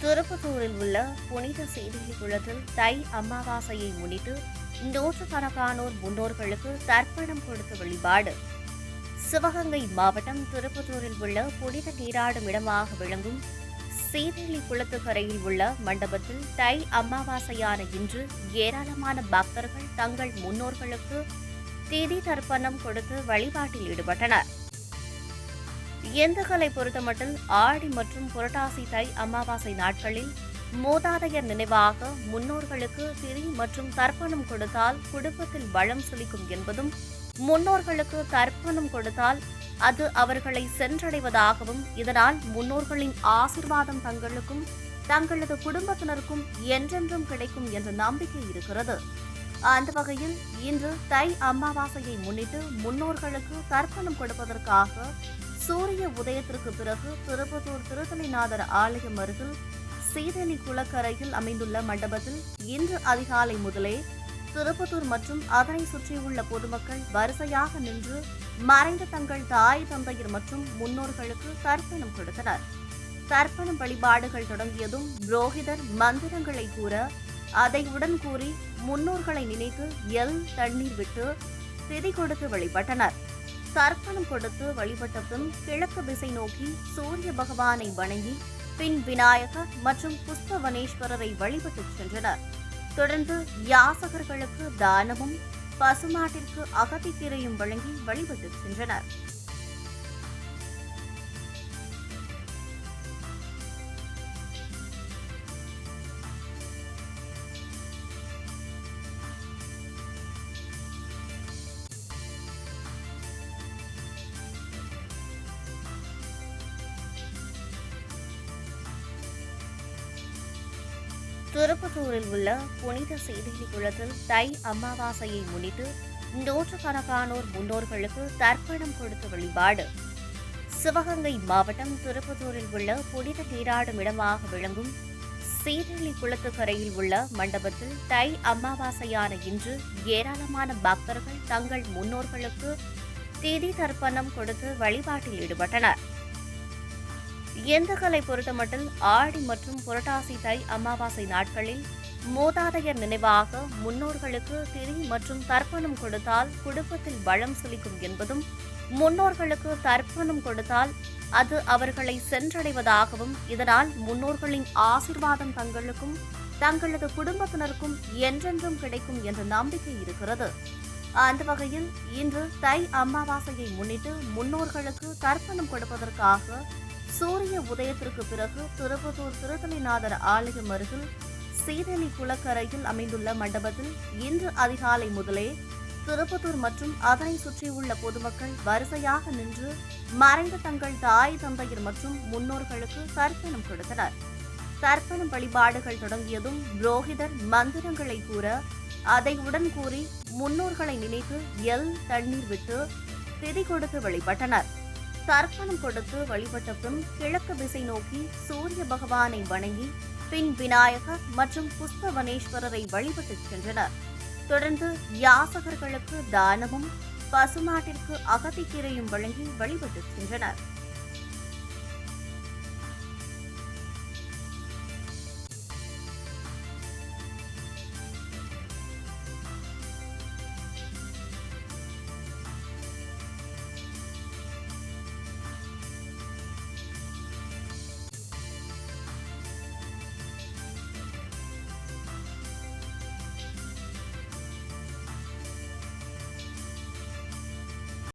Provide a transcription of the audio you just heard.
திருப்பத்தூரில் உள்ள புனித செய்திலி குளத்தில் தை அமாவாசையை முன்னிட்டு நூற்றுக்கணக்கானோர் முன்னோர்களுக்கு தர்ப்பணம் கொடுத்து வழிபாடு. சிவகங்கை மாவட்டம் திருப்பத்தூரில் உள்ள புனித நீராடும் இடமாக விளங்கும் சீதேலி குளத்துக்கரையில் உள்ள மண்டபத்தில் தை அமாவாசையான இன்று ஏராளமான பக்தர்கள் தங்கள் முன்னோர்களுக்கு திதி தர்ப்பணம் கொடுத்து வழிபாட்டில் ஈடுபட்டனர். இந்துக்களை பொறுத்தமட்டில் ஆடி மற்றும் புரட்டாசி தை அமாவாசை நாட்களில் மூதாதையர் நினைவாக முன்னோர்களுக்கு திரி மற்றும் தர்ப்பணம் கொடுத்தால் குடும்பத்தில் வளம் செழிக்கும் என்பதும் முன்னோர்களுக்கு தர்ப்பணம் கொடுத்தால் அது அவர்களை சென்றடைவதாகவும் இதனால் முன்னோர்களின் ஆசிர்வாதம் தங்களுக்கும் தங்களது குடும்பத்தினருக்கும் என்றென்றும் கிடைக்கும் என்ற நம்பிக்கை இருக்கிறது. அந்த வகையில் இன்று தை அமாவாசையை முன்னிட்டு முன்னோர்களுக்கு தர்ப்பணம் கொடுப்பதற்காக சூரிய உதயத்திற்கு பிறகு திருப்பத்தூர் திருத்தணிநாதர் ஆலயம் அருகில் சீதனி குளக்கரையில் அமைந்துள்ள மண்டபத்தில் இன்று அதிகாலை முதலே திருப்பத்தூர் மற்றும் அதனை சுற்றியுள்ள பொதுமக்கள் வரிசையாக நின்று மறைந்த தங்கள் தாய் தந்தையர் மற்றும் முன்னோர்களுக்கு தர்ப்பணம் கொடுத்தனர். தர்ப்பணம் வழிபாடுகள் தொடங்கியதும் புரோகிதர் மந்திரங்களை கூற அதை உடன் கூறி முன்னோர்களை நினைத்து எல் தண்ணீர் விட்டு திதி கொடுத்து வழிபட்டனர். தர்ப்பணம் கொடுத்து வழிபட்ட பின் கிழக்கு திசை நோக்கி சூரிய பகவானை வணங்கி பின் விநாயகர் மற்றும் புஷ்பவனேஸ்வரரை வழிபட்டு சென்றனர். தொடர்ந்து யாசகர்களுக்கு தானமும் பசுமாட்டிற்கு அகத்திக்கீரையும் வழங்கி வழிபட்டு சென்றனர். திருப்பத்தூரில் உள்ள புனித செய்திலி குளத்தில் தை அமாவாசையை முன்னிட்டு நூற்றுக்கணக்கானோர் முன்னோர்களுக்கு தர்ப்பணம் கொடுத்த வழிபாடு. சிவகங்கை மாவட்டம் திருப்பத்தூரில் உள்ள புனித நீராடும் இடமாக விளங்கும் சீரழி குளத்துக்கரையில் உள்ள மண்டபத்தில் தை அமாவாசையான இன்று ஏராளமான பக்தர்கள் தங்கள் முன்னோர்களுக்கு திதி தர்ப்பணம் கொடுத்து வழிபாட்டில் ஈடுபட்டனர். இந்துக்களை பொறுத்தமட்டில் ஆடி மற்றும் புரட்டாசி தை அமாவாசை நாட்களில் மூதாதையர் நினைவாக முன்னோர்களுக்கு திரி மற்றும் தர்ப்பணம் கொடுத்தால் குடும்பத்தில் வளம் செழிக்கும் என்பதும் முன்னோர்களுக்கு தர்ப்பணம் கொடுத்தால் அது அவர்களை சென்றடைவதாகவும் இதனால் முன்னோர்களின் ஆசிர்வாதம் தங்களுக்கும் தங்களது குடும்பத்தினருக்கும் என்றென்றும் கிடைக்கும் என்ற நம்பிக்கை இருக்கிறது. அந்த வகையில் இன்று தை அமாவாசையை முன்னிட்டு முன்னோர்களுக்கு தர்ப்பணம் கொடுப்பதற்காக சூரிய உதயத்திற்கு பிறகு திருப்பத்தூர் திருத்தணிநாதர் ஆலயம் அருகில் சீதனி குளக்கரையில் அமைந்துள்ள மண்டபத்தில் இன்று அதிகாலை முதலே திருப்பத்தூர் மற்றும் அதனை சுற்றியுள்ள பொதுமக்கள் வரிசையாக நின்று மறைந்த தங்கள் தாய் தந்தையர் மற்றும் முன்னோர்களுக்கு தர்ப்பணம் கொடுத்தனர். தர்ப்பணம் வழிபாடுகள் தொடங்கியதும் புரோகிதர் மந்திரங்களை கூற அதை உடன் கூறி முன்னோர்களை நினைத்து எல் தண்ணீர் விட்டு திதி கொடுத்து வழிபட்டனர். தர்ப்பணம் கொடுத்து வழிபட்ட பின் கிழக்கு திசை நோக்கி சூரிய பகவானை வணங்கி பின் விநாயகர் மற்றும் புஷ்பவனேஸ்வரரை வழிபட்டு சென்றனர். தொடர்ந்து யாசகர்களுக்கு தானமும் பசுமாட்டிற்கு அகத்திக்கீரையும் வழங்கி வழிபட்டு சென்றனர்.